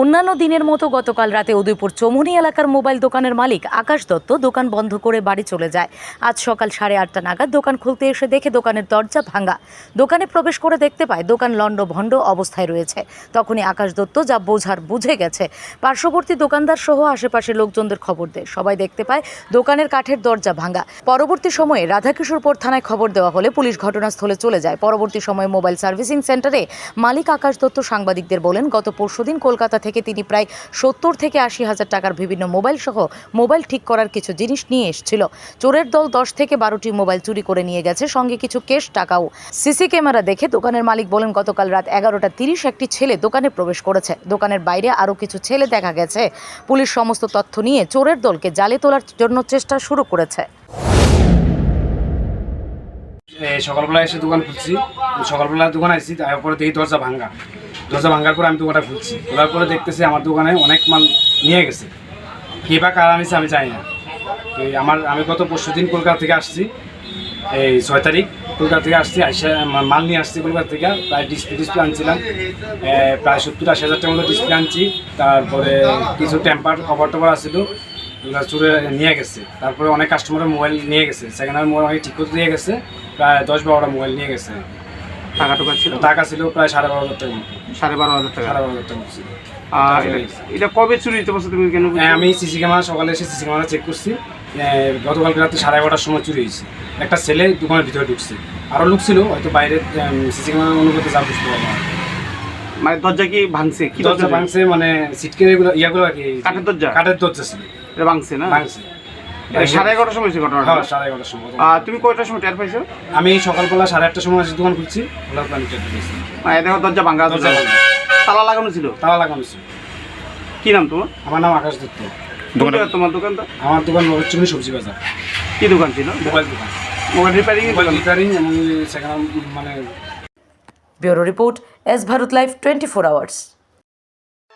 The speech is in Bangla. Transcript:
অন্যান্য দিনের মতো গতকাল রাতে উদয়পুর চৌমুহনী এলাকার মোবাইল দোকানের মালিক আকাশ দত্ত দোকান বন্ধ করে বাড়ি চলে যায়। আজ সকাল সাড়ে আটটা নাগাদ দোকান খুলতে এসে দেখে দোকানের দরজা ভাঙা। দোকানে প্রবেশ করে দেখতে পায় দোকান লণ্ডভণ্ড অবস্থায় রয়েছে। তখনই আকাশ দত্ত যা বোঝার বুঝে গেছে, পার্শ্ববর্তী দোকানদার সহ আশেপাশের লোকজনদের খবর দেয়। সবাই দেখতে পায় দোকানের কাঠের দরজা ভাঙা। পরবর্তী সময়ে রাধাকিশোরপুর থানায় খবর দেওয়া হলে পুলিশ ঘটনাস্থলে চলে যায়। পরবর্তী সময়ে মোবাইল সার্ভিসিং সেন্টারে মালিক আকাশ দত্ত সাংবাদিকদের বলেন, গত পরশুদিন কলকাতা থেকে তিনি প্রায় সত্তর থেকে আশি হাজার টাকার বিভিন্ন মোবাইল সহ মোবাইল ঠিক করার কিছু জিনিস নিয়ে এসেছিল। চোরের দল দশ থেকে বারোটি মোবাইল চুরি করে নিয়ে গেছে, সঙ্গে কিছু কেশ টাকাও। সিসি ক্যামেরা দেখে দোকানের মালিক বলেন, গতকাল রাত এগারোটা তিরিশ একটি ছেলে দোকানে প্রবেশ করেছে। দোকানের বাইরে আরও কিছু ছেলে দেখা গেছে। পুলিশ সমস্ত তথ্য নিয়ে চোরের দলকে জালে তোলার জন্য চেষ্টা শুরু করেছে। সকালবেলা এসে দোকান খুলছি। সকালবেলা দোকান আসছি তারপরে দেখি দরজা ভাঙ্গা দরজা ভাঙ্গার পরে আমি দোকানটা খুলছি। খোলার পরে দেখতেছি আমার দোকানে অনেক মাল নিয়ে গেছে। কে বা কার আনিছে আমি জানি না। তো আমার, আমি গত পরশু দিন কলকাতা থেকে আসছি। এই ছয় তারিখ কলকাতা থেকে আসছি মাল নিয়ে আসছি কলকাতা থেকে। প্রায় ডিসপ্লে ডিসপ্লে আনছিলাম। প্রায় সত্তর আশি হাজার টাকার মতো ডিসপ্লে আনছি। তারপরে কিছু টেম্পার কভার টভার আসছিল চুরে নিয়ে গেছে। তারপরে অনেক কাস্টমারের মোবাইল নিয়ে গেছে। সেকেন্ড হ্যান্ড মোবাইল অনেক ঠিক করতে দিয়ে গেছে। প্রায় দশ বারোটা মোবাইল নিয়ে গেছে। টাকা টোকা ছিল? টাকা ছিল প্রায় সাড়ে বারো হাজার টাকা সাড়ে বারো হাজার টাকা। সাড়ে বারো হাজার টাকা ছিল। আর এটা- কবে চুরি হতে পারছ তুমি কেন হ্যাঁ, আমি সিসি ক্যামেরা সকালে এসে সিসি ক্যামেরা চেক করছি। গতকালকে রাতে সাড়ে এগারোটার সময় চুরি হয়েছে। একটা ছেলে দোকানের ভিতরে ঢুকছে। আরও লোক ছিল হয়তো বাইরে সিসি ক্যামেরা অনুভূতি যা বুঝতে পারব। মানে দরজা কি ভাঙছে? কি দরজা? ভাঙছে মানে সিটকে এগুলো ইয়াগুলো আর কি কাঠের দরজা? কাঠের দরজা ছিল। এটা ভাঙছে না? ভাঙছে। সাড়ে এগারোটার সময় হয়েছে ঘটনাটা? হ্যাঁ সাড়ে এগারোটার সময় আর তুমি কয়টার সময় টের পাইছো? আমি সকালবেলা সাড়ে আটটার সময় এসে দোকান খুলছি খোলার পর আমি টের পেয়েছি। দেখো দরজা ভাঙা দরজা দরজা তালা লাগানো ছিল? তালা লাগানো ছিল। কি নাম তোমার? আমার নাম আকাশ দত্ত। কোন জায়গায় তোমার দোকানটা? আমার দোকান সবজি বাজার। কি দোকান ছিল? মোবাইল দোকান। মোবাইল রিপেয়ারিং মোবাইল রিপেয়ারিং এবং সেখানে মানে bureau report S Bharat live twenty four hours.